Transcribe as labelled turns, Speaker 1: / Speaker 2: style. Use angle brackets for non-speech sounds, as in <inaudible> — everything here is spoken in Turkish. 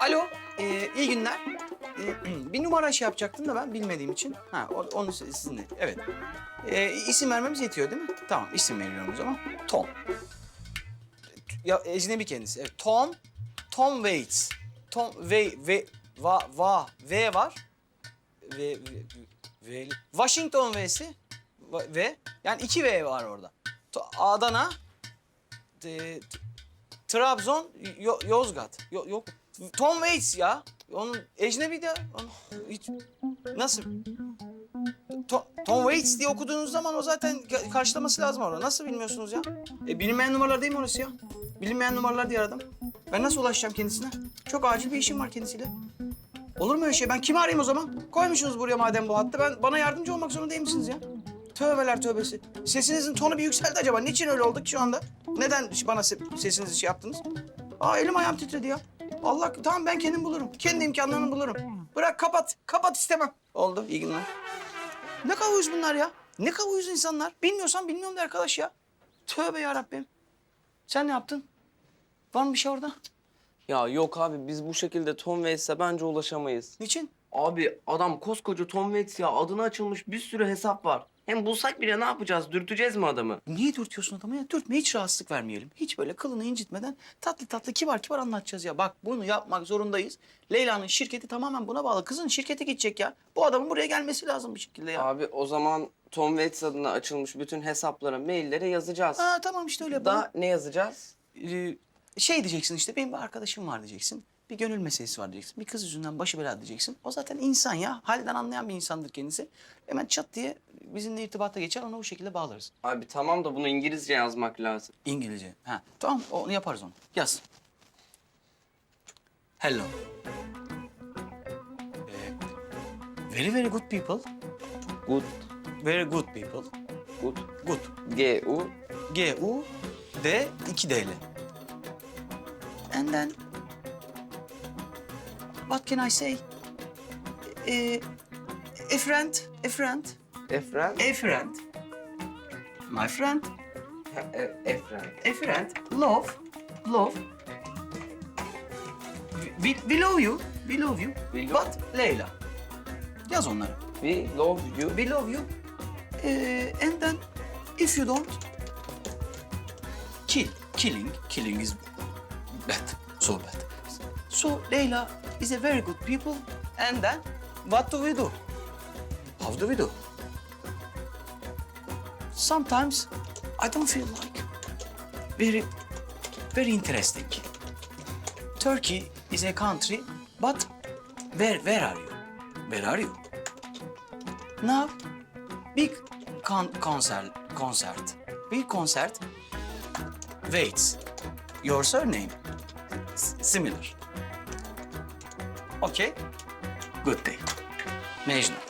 Speaker 1: Alo, ee, iyi günler. Ee, <clears throat> bir numara şey yapacaktım da ben bilmediğim için. Ha, onu siz- sizinle. Evet. Ee, isim vermemiz yetiyor değil mi? Tamam, isim veriyorum o zaman. Tom. Ya ecnebi kendisi. Evet, Tom. Tom Waits. Tom ve ve va va v var. Ve ve, ve Washington V'si Va- ve yani iki V var orada. To- Adana. T- Trabzon, Yo- Yozgat. Yo- yok. Tom Waits ya. Onun ecnebi de. Hiç, nasıl? To- Tom Waits diye okuduğunuz zaman o zaten ka- karşılaması lazım orada. Nasıl bilmiyorsunuz ya? E, bilinmeyen numaralar değil mi orası ya? Bilinmeyen numaralar diye aradım. Ben nasıl ulaşacağım kendisine? Çok acil bir işim var kendisiyle. Olur mu öyle şey? Ben kimi arayayım o zaman? Koymuşsunuz buraya madem bu hattı. Ben bana yardımcı olmak zorunda değil misiniz ya? Tövbeler tövbesi. Sesinizin tonu bir yükseldi acaba. Niçin öyle olduk şu anda? Neden bana se- sesinizi şey yaptınız? Aa elim ayağım titredi ya. Allah tamam ben kendim bulurum. Kendi imkanlarını bulurum. Bırak kapat. Kapat istemem. Oldu iyi günler. Ne kadar uyuz bunlar ya? Ne kadar uyuz insanlar? Bilmiyorsan bilmiyorum de arkadaş ya. Tövbe ya Rabbim. Sen ne yaptın? Var mı bir şey orada?
Speaker 2: Ya yok abi biz bu şekilde Tom Waits'e bence ulaşamayız.
Speaker 1: Niçin?
Speaker 2: Abi adam koskoca Tom Waits ya adına açılmış bir sürü hesap var. Hem bulsak bile ne yapacağız? Dürteceğiz mi adamı?
Speaker 1: Niye dürtüyorsun adamı ya? Dürtme hiç rahatsızlık vermeyelim. Hiç böyle kılını incitmeden tatlı tatlı kibar kibar anlatacağız ya. Bak bunu yapmak zorundayız. Leyla'nın şirketi tamamen buna bağlı. Kızın şirkete gidecek ya. Bu adamın buraya gelmesi lazım bir şekilde ya.
Speaker 2: Abi o zaman Tom Waits adına açılmış bütün hesaplara, maillere yazacağız.
Speaker 1: Ha tamam işte öyle yapalım.
Speaker 2: Da ne yazacağız?
Speaker 1: Ee, şey diyeceksin işte benim bir arkadaşım var diyeceksin. Bir gönül meselesi var diyeceksin. Bir kız yüzünden başı belada diyeceksin. O zaten insan ya. Halden anlayan bir insandır kendisi. Hemen çat diye bizimle irtibata geçer onu bu şekilde bağlarız.
Speaker 2: Abi tamam da bunu İngilizce yazmak lazım.
Speaker 1: İngilizce. Ha tamam onu yaparız onu. Yaz. Hello. Ee, very very good people.
Speaker 2: Good,
Speaker 1: Very good people.
Speaker 2: good.
Speaker 1: Good.
Speaker 2: G, U.
Speaker 1: G U D 2 D L. And then what can I say? Ee, a friend, a friend,
Speaker 2: Efren.
Speaker 1: a friend. My friend,
Speaker 2: Ha, e- Efren.
Speaker 1: a friend. Love, love. We, we love you, we love you.
Speaker 2: We love-
Speaker 1: But Leyla. Yaz onları.
Speaker 2: We love you.
Speaker 1: We love you. Eh, and then if you don't, kill. Killing, killing is bad, so bad. So Leyla is a very good people. And then what do we do? How do we do? Sometimes I don't feel like very, very interesting. Turkey is a country, but where, where are you? Where are you? Now, big con- concert, concert, big concert. Waits. Your surname S- similar. Okay. Good day. Mecnun.